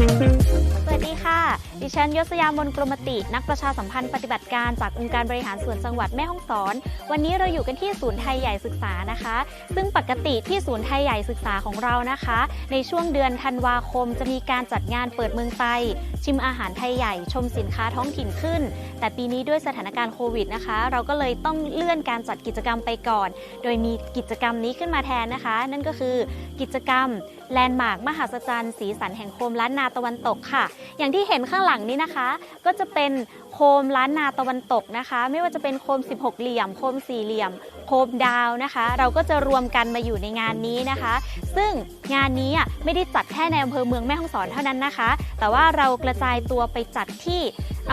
สวัสดีค่ะ ดิฉันยศยามนกรมติ นักประชาสัมพันธ์ปฏิบัติการจากองค์การบริหารส่วนจังหวัดแม่ฮ่องสอน วันนี้เราอยู่กันที่ศูนย์ไทยใหญ่ศึกษานะคะ ซึ่งปกติที่ศูนย์ไทยใหญ่ศึกษาของเรานะคะ ในช่วงเดือนธันวาคมจะมีการจัดงานเปิดเมืองไทย ชิมอาหารไทยใหญ่ชมสินค้าท้องถิ่นขึ้น แต่ปีนี้ด้วยสถานการณ์โควิดนะคะ เราก็เลยต้องเลื่อนการจัดกิจกรรมไปก่อน โดยมีกิจกรรมนี้ขึ้นมาแทนนะคะ นั่นก็คือกิจกรรมแลนด์มาร์คมหัศจรรย์สีสันแห่งโคมล้านนาตะวันตกค่ะ อย่างที่เห็นข้างหลังนี้นะคะ ก็จะเป็นโคมล้านนาตะวันตกนะคะ ไม่ว่าจะเป็นโคม 16 เหลี่ยม โคมสี่เหลี่ยม โคมดาวนะคะ เราก็จะรวมกันมาอยู่ในงานนี้นะคะ ซึ่งงานนี้อะไม่ได้จัดแค่ในอำเภอเมืองแม่ฮ่องสอนเท่านั้นนะคะ แต่ว่าเรากระจายตัวไปจัดที่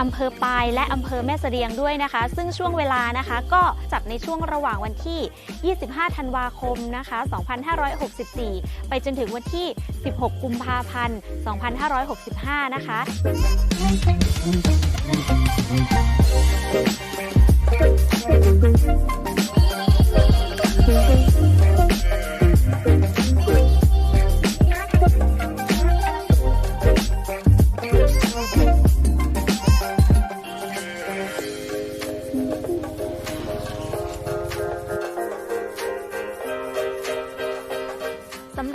อำเภอปายและอำเภอแม่เสรียงด้วยนะคะ ซึ่งช่วงเวลานะคะก็จัดในช่วงระหว่างวันที่ 25 ธันวาคมนะคะ 2564 ไปจนถึงวันที่ 16 กุมภาพันธ์ 2565 นะคะสำ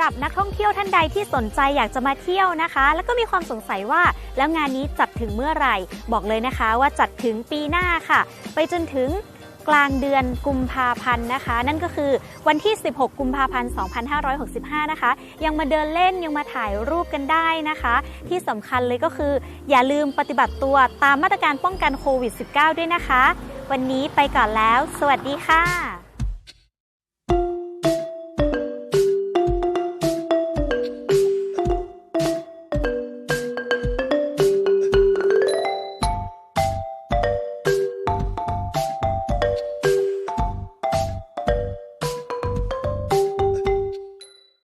หรับนักท่องเที่ยวท่านใดที่สนใจอยากจะมาเที่ยวนะคะ แล้วก็มีความสงสัยว่า แล้วงานนี้จัดถึงเมื่อไหร่ บอกเลยนะคะว่าจัดถึงปีหน้าค่ะ ไปจนถึงกลางเดือนกุมภาพันธ์นะคะ นั่นก็คือวันที่ 16 กุมภาพันธ์ 2565 นะคะ ยังมาเดินเล่นยังมาถ่ายรูปกันได้นะคะ ที่สำคัญเลยก็คือ อย่าลืมปฏิบัติตัวตามมาตรการป้องกันโควิด -19 ด้วยนะคะ วันนี้ไปก่อนแล้ว สวัสดีค่ะ